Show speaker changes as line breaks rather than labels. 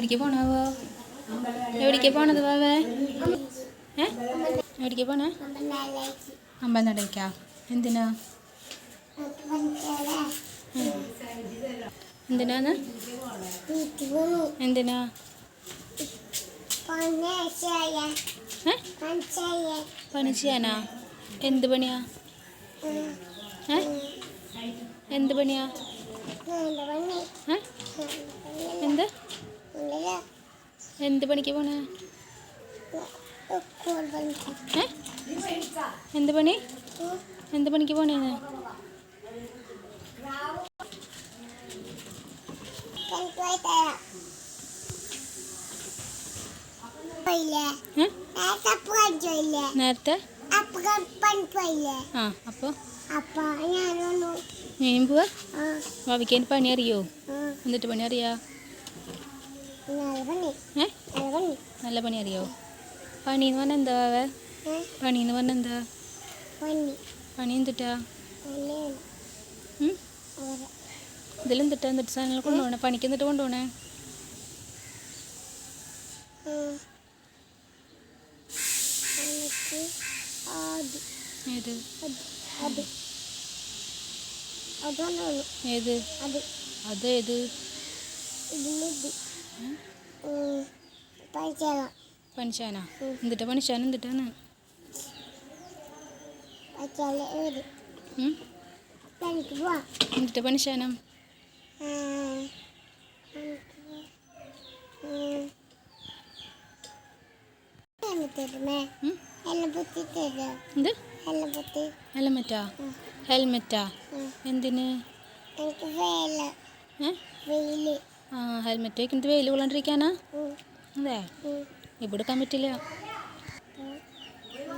എവിടേക്ക് പോണാവോ എവിടേക്ക് പോണത് വാവേ ഏ? എവിടേക്ക് പോണേ? അമ്പലനടയ്ക്കാ എന്തിനാ? എന്തിനാന്ന്? എന്തിനാ? പണി ചെയ്യാനാ? എന്ത് പണിയാ? എന്ത് പണിയാ? ഏ? എന്ത് പണിക്ക് പോണേ? എന്ത് പണി? എന്ത് പണിക്ക് പോണേന്ന് നേരത്തെ? ആ
അപ്പൊ?
നീയും പോവാ? പണി അറിയോ? എന്നിട്ട് പണി അറിയാ? ഏ?
നല്ല പണി
അറിയോ പണി എന്ന് പറഞ്ഞാൽ എന്താ
വേ
പണി എന്ന് പറഞ്ഞാൽ എന്താ?
പണി.
എന്തിട്ടാ?
ഇതിലും
തിട്ടാ എന്തിട്ട് സാധനങ്ങൾ കൊണ്ടുപോകണേ പണിക്ക് എന്നിട്ട്.
അത്
ഏത് ഏത്?
അത്.
ഏത്? പണിശാനാ എന്തിട്ടാ പണിശാന എന്തിട്ടാന്ന്? എന്നിട്ട് പണിശാനം എന്ത്? ഹെൽമെറ്റാ. ഹെൽമെറ്റാ. എന്തിന്? ആ ഹെൽമെറ്റ് വെയിൽ കൊള്ളാണ്ടിരിക്കാനാ? അതെ. ഇവിടെ പറ്റില്ല